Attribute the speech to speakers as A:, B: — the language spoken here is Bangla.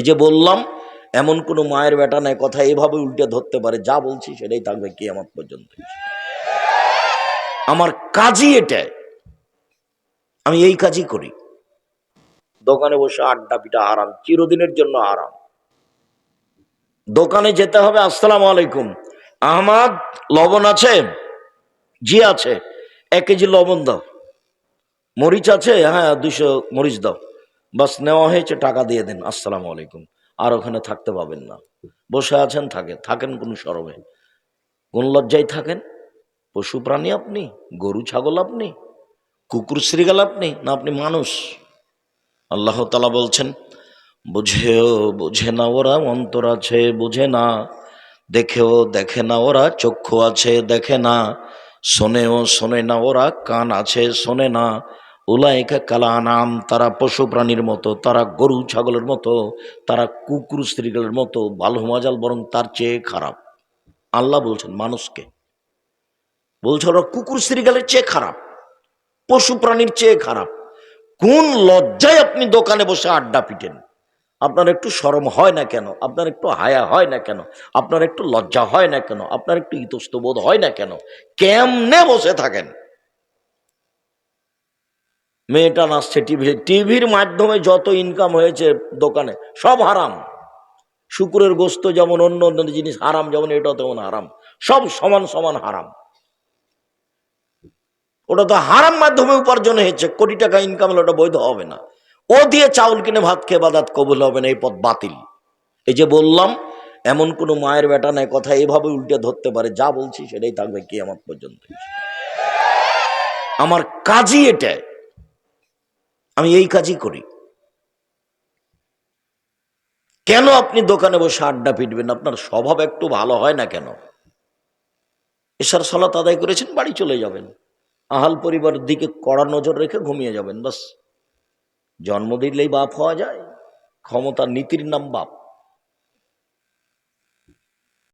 A: এই যে বললাম, এমন কোনো মায়ের বেটা নাই, কথা এভাবে উল্টে ধরতে পারে, যা বলছি সেটাই থাকবে কি আমার পর্যন্ত। আমার কাজই এটা আমি এই কাজই করি। দোকানে বসে আড্ডা পিটা আরাম চিরদিনের জন্য আরাম দোকানে যেতে হবে, আসসালামু আলাইকুম। আহমাদ, লবণ আছে? জি আছে। এক কেজি লবণ দাও। মরিচ আছে? হ্যাঁ দুশো মরিচ দাও। বাস নেওয়া হয়েছে, টাকা দিয়ে দেন, আসসালামু আলাইকুম। আর ওখানে থাকতে পাবেন না। বসে আছেন, থাকে, থাকেন কোন সরবে। কোন লজ্জায় থাকেন? পশু প্রাণী আপনি, গরু, ছাগল আপনি, কুকুর, শ্রীগাল আপনি, না আপনি মানুষ? আল্লাহ তালা বলছেন, বুঝেও বুঝে না ওরা, অন্তর আছে বুঝে না। দেখেও দেখে না ওরা, চক্ষু আছে দেখে না। শোনেও শোনে না ওরা, কান আছে শোনে না। উলাইকা কালা নাম তারা পশু প্রাণীর মতো, তারা গরু ছাগলের মতো, তারা কুকুর স্ত্রীগুলোর মতো ভালো মাজাল বরং তার চেয়ে খারাপ। আল্লাহ বলছেন, মানুষকে। বলছে, ওরা কুকুর স্ত্রীগালের চেয়ে খারাপ, পশু প্রাণীর চেয়ে খারাপ। কোন লজ্জায় আপনি দোকানে বসে আড্ডা পিটেন? আপনার একটু শরম হয় না কেন? আপনার একটু হায়া হয় না কেন? আপনার একটু লজ্জা হয় না কেন? আপনার একটু ইতস্তবোধ হয় না কেন? কেমনে বসে থাকেন? মেয়েটা নাচছে টিভি, টিভির মাধ্যমে যত ইনকাম হয়েছে দোকানে, সব হারাম। শুকুরের গোস্ত যেমন অন্য অন্য জিনিস হারাম, যেমন এটাও তেমন হারাম। সব সমান সমান হারাম। ওটা তো হারাম মাধ্যমে উপার্জন হয়েছে, কোটি টাকা ইনকাম হলে ওটা বৈধ হবে না। ও দিয়ে চাউল কিনে ভাত খেয়ে বাদাত কবুল হবে না, এই পথ বাতিল। এই যে বললাম, এমন কোনো মায়ের বেটা নাই, কথা এভাবে উল্টে ধরতে পারে, যা বলছি সেটাই থাকবে কি আমার পর্যন্ত। আমার কাজই এটা আমি এই কাজই করি। কেন আপনি দোকানে বসে আড্ডা পিটবেন? আপনার স্বভাব একটু ভালো হয় না কেন? এসার সলাত আদায় করেছেন, বাড়ি চলে যাবেন। আহাল পরিবার দিকে কড়া নজর রেখে ঘুমিয়ে যাবেন, বাস। জন্ম দিলেই বাপ হওয়া যায় ক্ষমতা নীতির নাম বাপ।